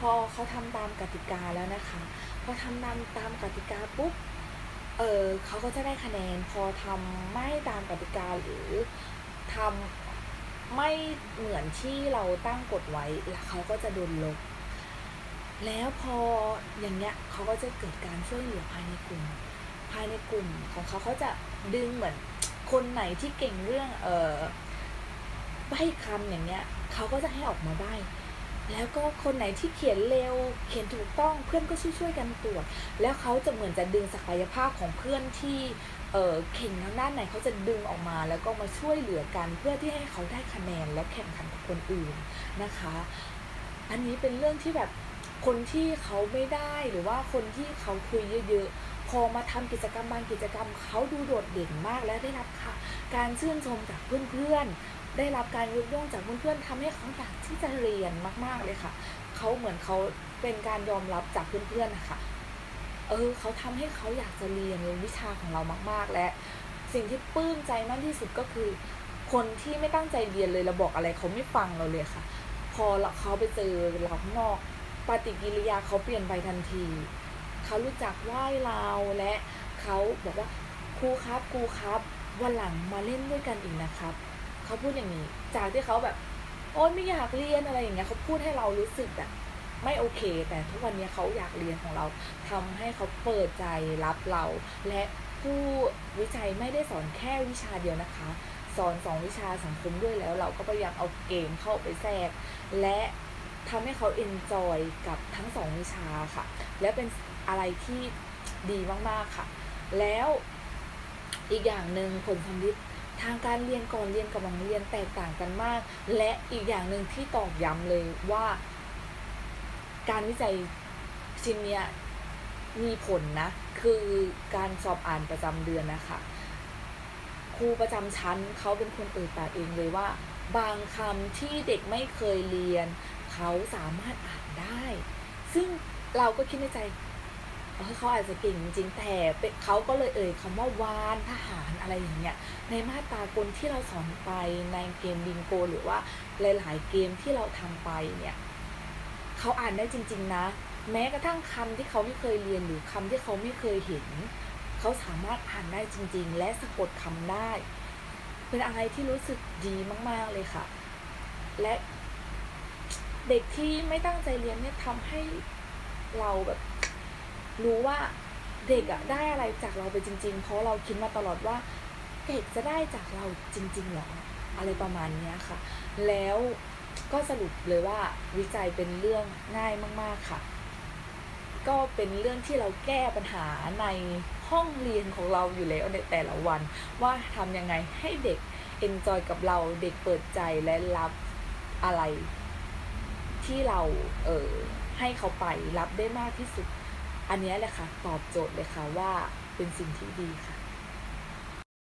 พอเขาทำตามกติกาแล้วนะคะ พอทำตามตามกติกาปุ๊บเออเขาก็จะได้คะแนนพอทำไม่ตามกติกาหรือทำไม่เหมือนที่เราตั้งกฎไว้แล้วเขาก็จะโดนลบแล้วพออย่างเงี้ยเขาก็จะเกิดการช่วยเหลือภายในกลุ่ม ภายในกลุ่มของเขาเขาจะดึงเหมือนคนไหนที่เก่งเรื่องเออใบคำอย่างเงี้ยเขาก็จะให้ออกมาใบ้ แล้วก็คนไหนที่เขียนเร็ว เขียนถูกต้องเพื่อนก็ช่วยๆกันตรวจ แล้วเขาจะเหมือนจะดึงศักยภาพของเพื่อนที่เออเข่งทางด้านไหนเขาจะดึงออกมา แล้วก็มาช่วยเหลือกันเพื่อที่ให้เขาได้คะแนนแล้วแข่งขันกับคนอื่นนะคะ อันนี้เป็นเรื่องที่แบบคนที่เขาไม่ได้หรือว่าคนที่เขาคุยเยอะๆ พอมาทำกิจกรรมบางกิจกรรมเขาดูโดดเด่นมากและได้รับค่ะ การชื่นชมจากเพื่อนๆ ได้รับการยกย่องจากเพื่อนๆทำให้เขาอยากที่จะเรียนมาก ๆเลยค่ะเขาเหมือนเขาเป็นการยอมรับจากเพื่อนๆนะคะเออเขาทำให้เขาอยากจะเรียนวิชาของเรามาก ๆ และ สิ่งที่ปลื้มใจมากที่สุดก็คือ คนที่ไม่ตั้งใจเรียนเลยเราบอกอะไรเขาไม่ฟังเราเลยค่ะ พอเราเขาไปเจอเราข้างนอกปฏิกิริยาเขาเปลี่ยนไปทันทีเขารู้จักไหว้เราและเขาบอกว่าครูครับครูครับ วันหลังมาเล่นด้วยกันอีกนะครับ เขาพูดอย่างนี้ จากที่เขาแบบ โอ๊ยไม่อยากเรียนอะไรอย่างเงี้ยเขาพูดให้เรารู้สึกแบบไม่โอเค แต่ทุกวันนี้เขาอยากเรียนของเราทำให้เขาเปิดใจรับเรา และผู้วิจัยไม่ได้สอนแค่วิชาเดียวนะคะ สอนสองวิชาสังคมด้วยแล้ว เราก็พยายามเอาเกมเข้าไปแทรก และทำให้เขาเอนจอยกับทั้งสองวิชาค่ะ และเป็นอะไรที่ดีมาก ๆ ค่ะ แล้วอีกอย่างหนึ่งผลสำลิด ทางการเรียนก่อนเรียนกับหลังเรียนแตกต่างกันมาก และอีกอย่างหนึ่งที่ตอกย้ำเลยว่า การวิจัยชิ้นเนี้ยมีผลนะ คือการสอบอ่านประจำเดือนนะคะครูประจำชั้นเขาเป็นคนเอ่ยปากเองเลยว่า บางคำที่เด็กไม่เคยเรียน เขาสามารถอ่านได้ ซึ่งเราก็คิดในใจ เขาอาจจะเก่งจริงแต่เขาก็เลยเอ่ยคำว่าวานทหารอะไรอย่างเงี้ยในมาตรากลที่เราสอนไปในเกมบิงโก หรือว่าหลาย ๆ เกมที่เราทำไปเนี่ยเขาอ่านได้จริง ๆ นะ แม้กระทั่งคำที่เขาไม่เคยเรียนหรือคำที่เขาไม่เคยเห็น เขาสามารถอ่านได้จริง ๆ และสะกดคำได้ เป็นอะไรที่รู้สึกดีมาก ๆ เลยค่ะ และเด็กที่ไม่ตั้งใจเรียนเนี่ยทำให้เราแบบ รู้ว่าเด็กอะได้อะไรจากเราไปจริง ๆ เพราะเราคิดมาตลอดว่าเด็กจะได้จากเราจริงๆหรออะไรประมาณเนี้ยค่ะ แล้วก็สรุปเลยว่าวิจัยเป็นเรื่องง่ายมาก ๆค่ะ ก็เป็นเรื่องที่เราแก้ปัญหาในห้องเรียนของเราอยู่แล้วในแต่ละวัน ว่าทำยังไงให้เด็กเอนจอยกับเราเด็กเปิดใจและรับอะไรที่เราเออให้เขาไปรับได้มากที่สุด อันนี้แหละค่ะตอบโจทย์เลยค่ะว่าเป็นสิ่งที่ดีค่ะ